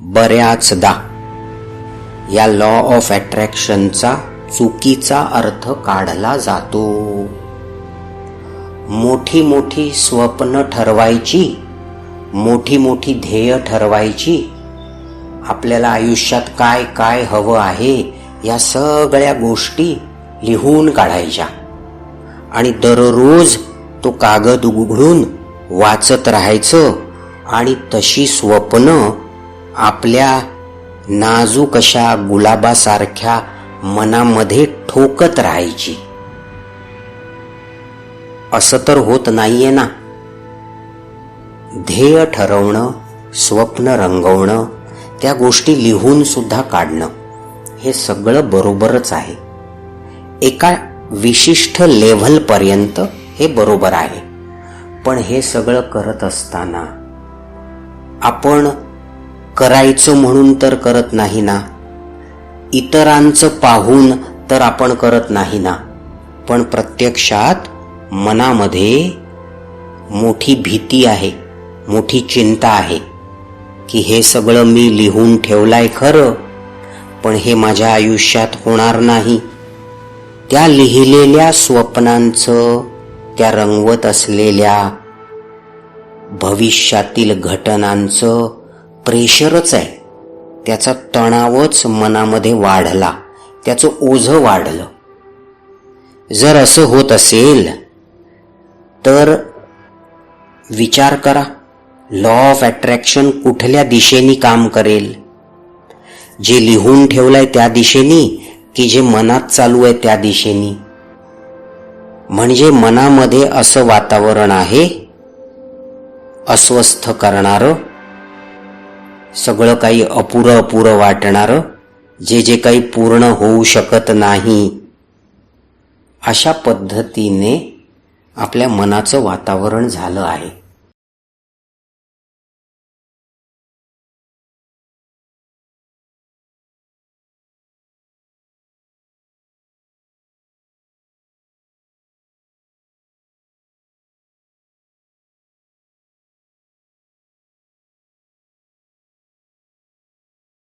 बऱ्याचदा. या law of अट्रॅक्शनचा चुकीचा अर्थ काढला जातो. मोठी मोठी स्वप्न ठरवायची मोठी मोठी ध्येय ठरवायची आपल्याला आयुष्यात काय काय हवं आहे या सगळ्या गोष्टी लिहून काढायच्या. आणि दररोज तो कागद उघडून वाचत राहायचं आणि तशी स्वप्न आपल्या नाजूक अशा गुलाबासारख्या मनामध्ये ठोकत राहायची. असं तर होत नाहीये ना. ध्येय ठरवणं स्वप्न रंगवणं त्या गोष्टी लिहून सुद्धा काढणं हे सगळं बरोबरच आहे. एका विशिष्ट लेव्हलपर्यंत हे बरोबर आहे. पण हे सगळं करत असताना आपण करायचं म्हणून तर करत नाही ना. इतरांचं पाहून तर आपण करत नाही ना. पण प्रत्यक्षात मनामध्ये मोठी भीती आहे मोठी चिंता आहे की हे सगळं मी लिहून ठेवलंय खरं पण हे माझ्या आयुष्यात होणार नाही. त्या लिहिलेल्या स्वप्नांचं त्या रंगवत असलेल्या भविष्यातील घटनांचं प्रेशरच आहे. त्याचा तणावच मनामध्ये वाढला. त्याचं ओझं वाढलं. जर असं होत असेल तर विचार करा. लॉ ऑफ अट्रॅक्शन कुठल्या दिशेने काम करेल? जे लिहून ठेवलंय त्या दिशेनी की जे मनात चालू आहे त्या दिशेनी? म्हणजे मनामध्ये असं वातावरण आहे अस्वस्थ करणारं सगळं काही अपुरं अपुरं वाटणारं जे जे काही पूर्ण होऊ शकत नाही अशा पद्धतीने आपल्या मनाचं वातावरण झालं आहे.